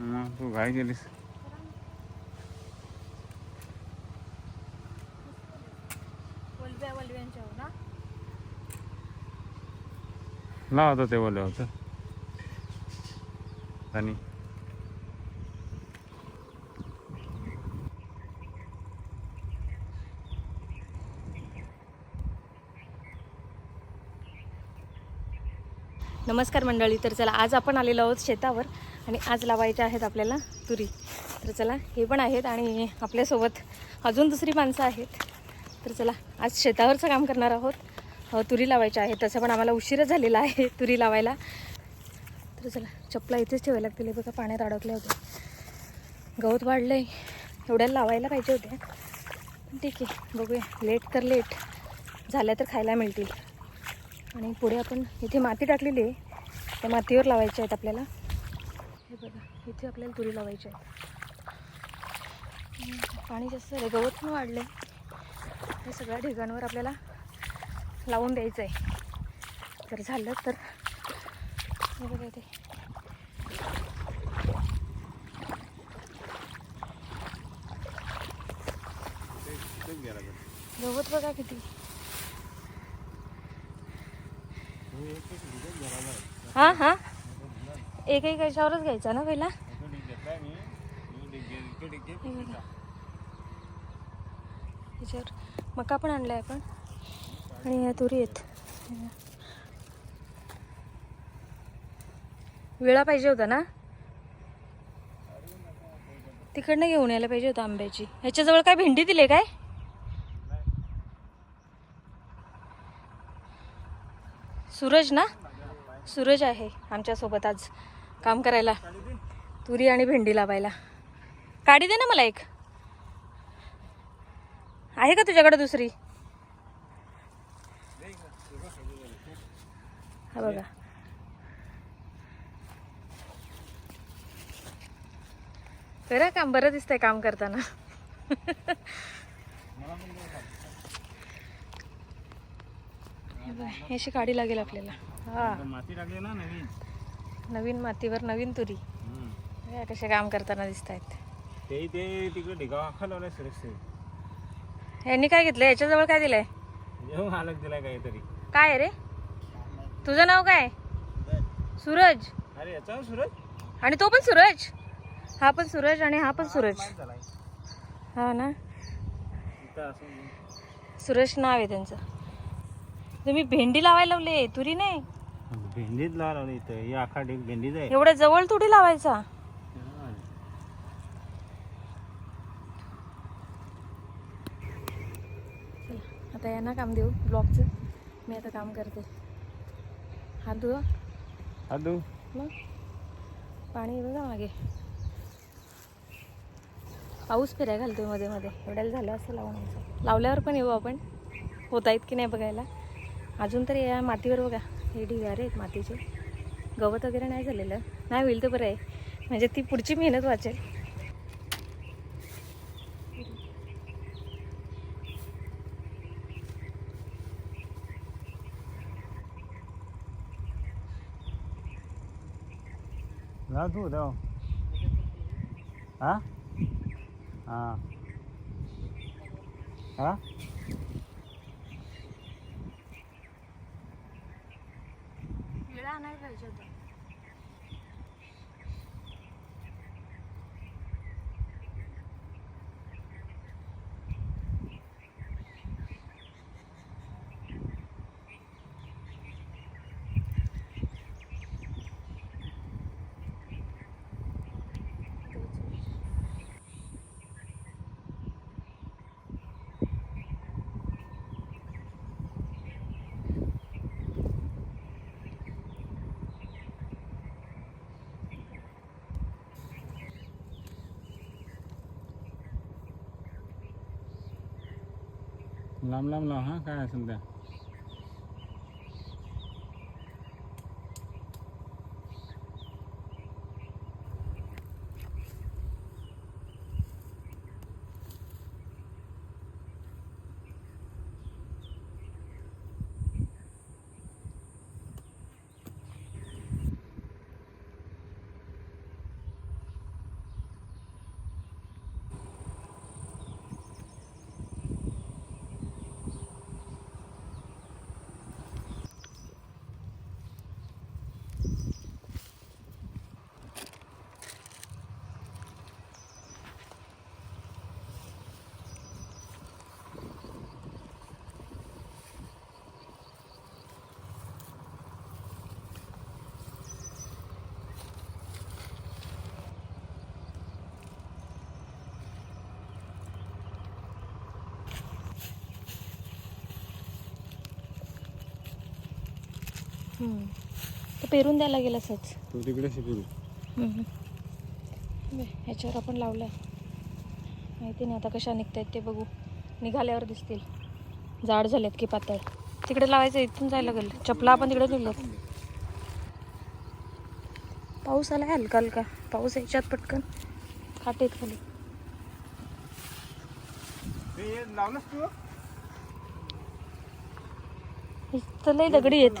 मग तू वलव्यांच्या हो ना? ते बोलले होतं. आणि नमस्कार मंडळी तर चला आज आपण आलेलो आहोत शेतावर. आणि आज लावायच्या आहेत आपल्याला तुरी. तर चला हे पण आहेत आणि आपल्यासोबत अजून दुसरी माणसं आहेत. तर चला आज शेतावरचं काम करणार आहोत. तुरी लावायच्या आहेत. तसं पण आम्हाला उशीरच झालेला आहे तुरी लावायला. तर चला चपला इथेच ठेवायला लागतील. बघा पाण्यात अडकल्या होत्या गवत वाढलं आहे एवढ्याला लावायला पाहिजे होत्या ठीक आहे बघूया. लेट तर लेट. झाल्या तर खायला मिळतील. आणि पुढे आपण इथे माती टाकलेली आहे. त्या मातीवर लावायच्या आहेत आपल्याला. हे बघा इथे आपल्याला तुरी लावायची आहे. पाणी जास्त झालं गवत पण वाढलं आहे हे सगळ्या ठिकाणवर आपल्याला लावून द्यायचं आहे जर झालं तर. हे बघा ते गवत बघा किती. हां हां. एक एक याच्यावरच घ्यायचा ना पहिला? याच्यावर मका पण आणलाय आपण. आणि या तुरी आहेत. वेळा पाहिजे होता ना? तिकडनं घेऊन यायला पाहिजे होतं आंब्याची. ह्याच्याजवळ काय भेंडी दिली काय? सूरज ना? सूरज आहे आमच्यासोबत आज. काम करायला. तुरी आणि भेंडी लावायला. काढी दे ना मला एक. आहे का तुझ्याकडे दुसरी? हा बघा. करा काम बरं दिसतंय काम करताना. हे अशी काढी लागेल आपल्याला. हा. माती लागली ना नवीन. नवीन मातीवर नवीन तुरी. बघा कसे काम करताना दिसत आहेत ते ते तिकडे ढिगावा खालवलाय सुरक्षित यांनी काय घेतलं याच्याजवळ काय दिलंय? जेव्हा मालक दिलाय काहीतरी. काय आहे रे? तुझं नाव काय? सूरज. अरे याचा सूरज? आणि तो पण सूरज? हा पण सूरज आणि हा पण सूरज. झालाय. हा ना? इथं असं सूरज नाव आहे त्यांचं. तुम्ही भेंडी लावायला लावले तुरी नाही? भेंडीच लावला इथं. ही आखा भेंडीच आहे. एवढ्या जवळ तुरी लावायचा? आता यांना काम देऊ ब्लॉगचं. मी आता काम करते. हात धुवा. अदू मग? पाणी बघा मागे? पाऊस फिराय घालतोयमध्ये मध्ये. एवढ्याला झालं असं लावून. लावल्यावर पण येऊ आपण. होत आहेत की नाही बघायला. अजून तरी या मातीवर बघा. हे ढिगारे आहेत मातीचे. गवत वगैरे नाही झालेलं. नाही होईल तर बरं आहे. म्हणजे ती पुढची मेहनत वाचेल. लाव तू जाऊ हा? हा. हा? वेळा नाही पाहिजे होता लांब लांब लाव हां? काय असेल त्या हम्म. तो पेरून द्यायला गेला असंच. तो तिकडे ह्याच्यावर आपण लावलं माहिती नाही आता कशा निघतायत ते बघू. निघाल्यावर दिसतील. जाड झालेत की पातळ. तिकडे लावायचं इथून जायला लागेल. चपला आपण तिकडे नेलं पाऊस आला हलका हलका. पाऊस याच्यात पटकन. आहेत खाली. इथं लय दगडी आहेत.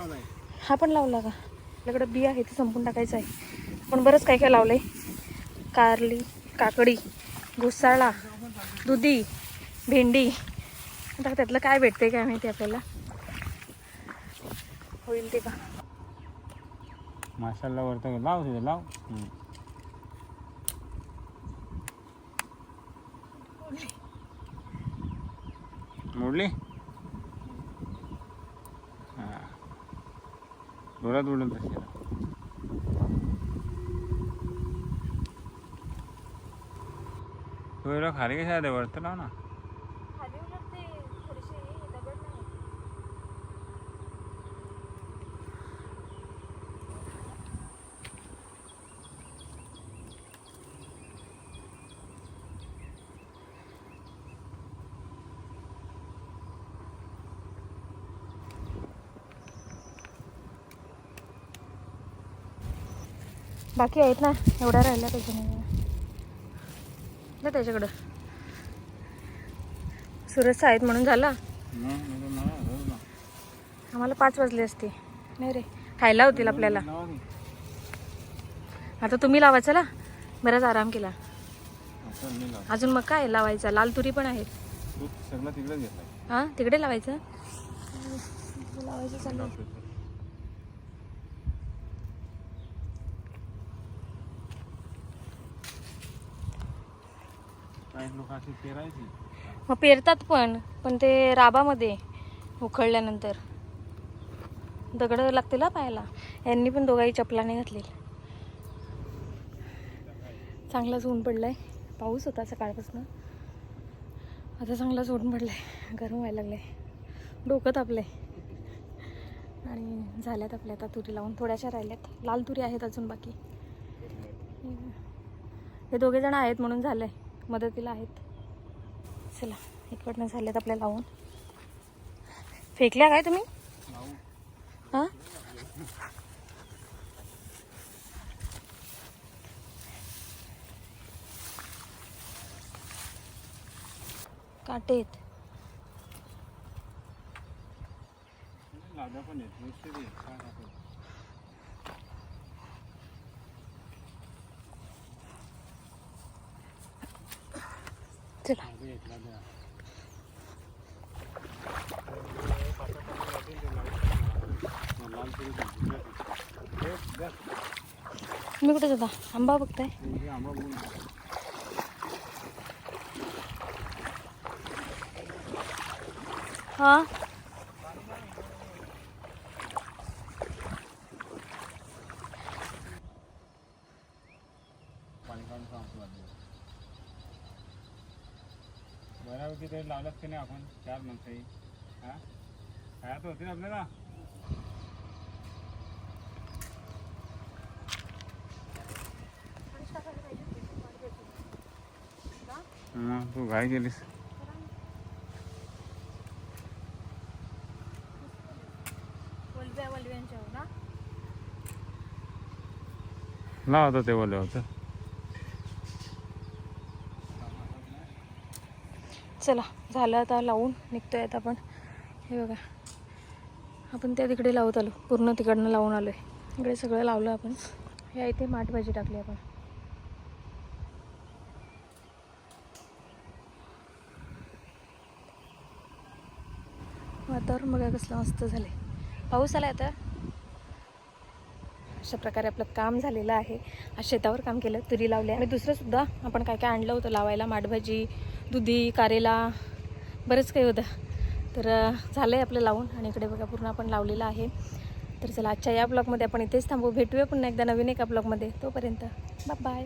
हा पण लावला का? आपल्याकडं बी आहे ते संपून टाकायचं आहे. आपण बरंच काय काय लावलंय. कारली काकडी घुसाळा दुधी भेंडी. आता त्यातलं काय भेटते काय माहिती आपल्याला? होईल ते का माशाला वरतं लाव तिथे लाव. मोडली हा जोरात उडून तशी तो खाली कशा आहे वरतं बाकी आहेत ना एवढ्या राहिल्या पाहिजे नाही त्याच्याकडं. सुरज आहेत म्हणून झाला. आम्हाला पाच वाजले असते. नाही रे खायला होतील आपल्याला. आता तुम्ही लावा चला. बराच आराम केला. अजून मग काय लावायचा? लाल तुरी पण आहेत. हां तिकडे लावायचं? लावायचं चालू काही लोक अशी पेरायची मग पेरतात पण पण ते राबामध्ये उखळल्यानंतर. दगड लागतील हा पायाला यांनी पण दोघाही चपलाने घातली चांगलाच ऊन पडलाय. पाऊस होता सकाळपासून. आता चांगलाच ऊन पडलाय. गरम व्हायला लागलंय. डोकं तापलंय. आणि झाल्यात आपल्या आता तुरी लावून. थोड्याशा राहिल्यात. लाल तुरी आहेत अजून बाकी. हे दोघे जण आहेत म्हणून झालंय. मदतीला आहेत. चला इकडनं झाल्यात आपल्या लावून. फेकल्या काय तुम्ही? हां? काटेत. पण येत नुसते ते काय टाकू? चला लाद्या आहेत, लाद्या. लाल तुरी पण. हे, द्या. तुम्ही कुठे जाता आंबा बघताय हे बऱ्यापैकी तरी लावलात की नाही आपण? चार माणसंही हा? खायचं होते ना आपल्याला? तू घाई केलीस लाव आता ते बोलले होतं चला झालं आता लावून निघतोय आता आपण. हे बघा. आपण त्या तिकडे लावत आलो. पूर्ण तिकडनं लावून आलो आहे इकडे सगळं लावलं आपण. या इथे माठभाजी टाकली आपण. वातावरण बघा कसलं मस्त झालं पाऊस आला आता. अशा प्रकारे आपलं काम झालेलं आहे. आज शेतावर काम केलं तुरी लावले आणि दुसरंसुद्धा आपण काय काय आणलं होतं लावायला माठभाजी दुधी कारेला बरंच काही होतं. तर झालं आहे आपलं लावून आणि इकडे बघा पूर्ण आपण लावलेलं आहे. तर चला आजच्या या ब्लॉगमध्ये आपण इथेच थांबू. भेटूया पुन्हा एकदा नवीन एका ब्लॉगमध्ये. तोपर्यंत बाय